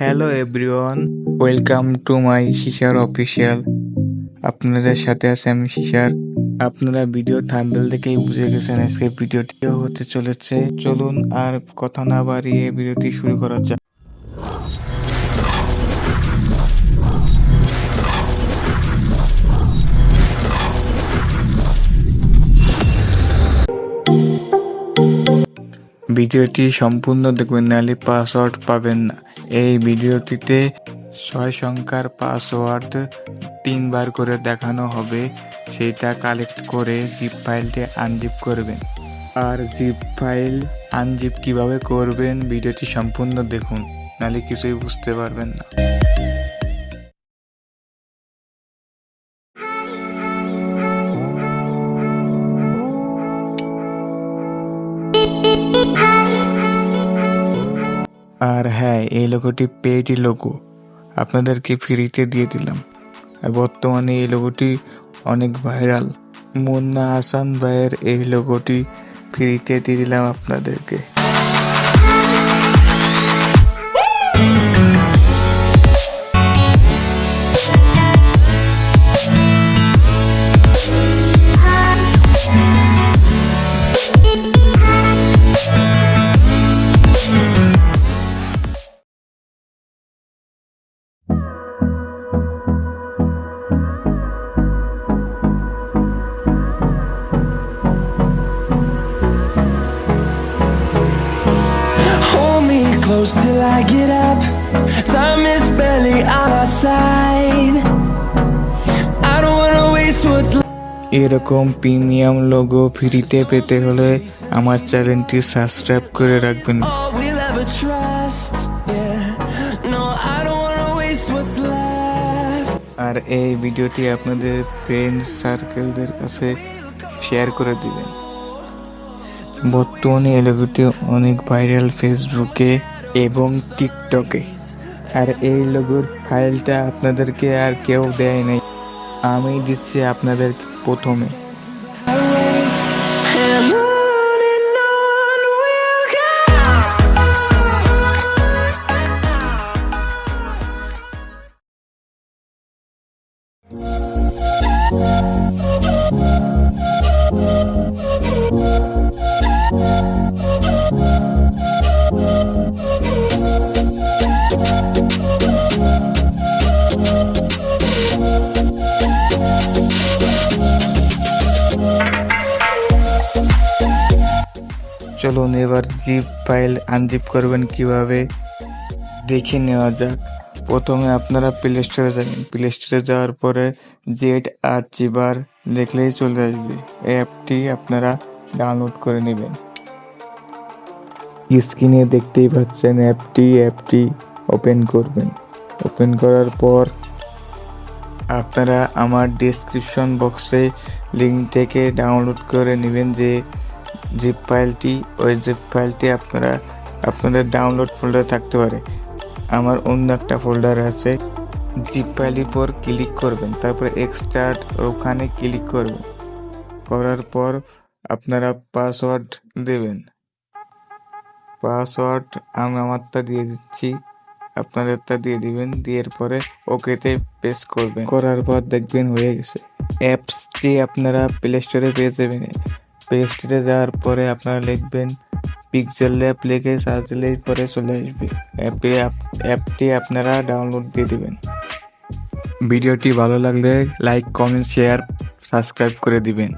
Hello everyone welcome to my শিশার official আপনাদের সাথে আছে আমি শিশার আপনারা ভিডিও থাম্বেল দেখেই বুঝে গেছেন আজকে ভিডিওটিও হতে চলেছে। চলুন আর কথা না বাড়িয়ে ভিডিওটি শুরু করা যাক। ভিডিওটি সম্পূর্ণ দেখবেন, নাহলে পাসওয়ার্ড পাবেন না। এই ভিডিওটিতে ছয় সংখ্যার পাসওয়ার্ড তিনবার করে দেখানো হবে। সেটা কালেক্ট করে জিপ ফাইলটি আনজিপ করবেন। আর জিপ ফাইল আনজিপ কীভাবে করবেন, ভিডিওটি সম্পূর্ণ দেখুন, নাহলে কিছুই বুঝতে পারবেন না। আর হ্যাঁ এই লোগোটি পেডি লোগো। আপনাদেরকে ফ্রিতে দিয়ে দিলাম। আর বর্তমানে এই লোগোটি অনেক ভাইরাল। মুন্না আসান ভাইয়ের এই লোগোটি ফ্রিতে দিয়ে দিলাম আপনাদেরকে। close till I get up. Time is barely on our side. I don't wanna waste what's left. এরকম প্রিমিয়াম লোগো ফ্রিতে পেতে হলে আমার চ্যানেলটি সাবস্ক্রাইব করে রাখবেন। আর এই ভিডিওটি আপনাদের ফ্রেন্ড সার্কেলদের কাছে শেয়ার করে দিবেন। বর্তমানে এলাকাটি অনেক ভাইরাল ফেসবুকে এবং টিকটকে। আর এই লোগোর ফাইলটা আপনাদেরকে আর কেউ দেয় নাই। আমি দিচ্ছি আপনাদের প্রথমে। চলুন এবার জিপ ফাইল আনজিপ করবেন কীভাবে? দেখে নেওয়া যাক। প্রথমে আপনারা প্লে স্টোরে যাবেন। প্লে স্টোরে যাওয়ার পরে জেড আর জিবার দেখলেই চলে আসবে। অ্যাপটি আপনারা ডাউনলোড করে নেবেন। স্ক্রিনে দেখতেই পাচ্ছেন অ্যাপটি। অ্যাপটি ওপেন করবেন। ওপেন করার পর আপনারা আমার ডেসক্রিপশন বক্সে লিঙ্ক থেকে ডাউনলোড করে নেবেন যে জিপ ফাইলটি ওই জিপ ফাইলটি আপনারা, আপনাদের ডাউনলোড ফোল্ডার থাকতে পারে। আমার অন্য একটা ফোল্ডার আছে জিপ ফাইলের উপর ক্লিক করবেন, তারপরে এক্সট্রাক্ট ওখানে ক্লিক করবেন। করার পর আপনারা পাসওয়ার্ড দেবেন। পাসওয়ার্ড আমি আমারটা দিয়ে দিচ্ছি, আপনাদেরটা দিয়ে দিবেন, দিয়ে পরে ওকেতে প্রেস করবেন। করার পর দেখবেন হয়ে গেছে। অ্যাপসটি আপনারা প্লে স্টোরে পেয়ে যাবেন। প্লে স্টোরে যাওয়ার পরে আপনারা লিখবেন পিক্সেল ল্যাপ লিখে সার্চ দিলেই পরে চলে আসবে। অ্যাপে অ্যাপটি আপনারা ডাউনলোড দিয়ে দেবেন। ভিডিওটি ভালো লাগলে লাইক কমেন্ট শেয়ার সাবস্ক্রাইব করে দিবেন।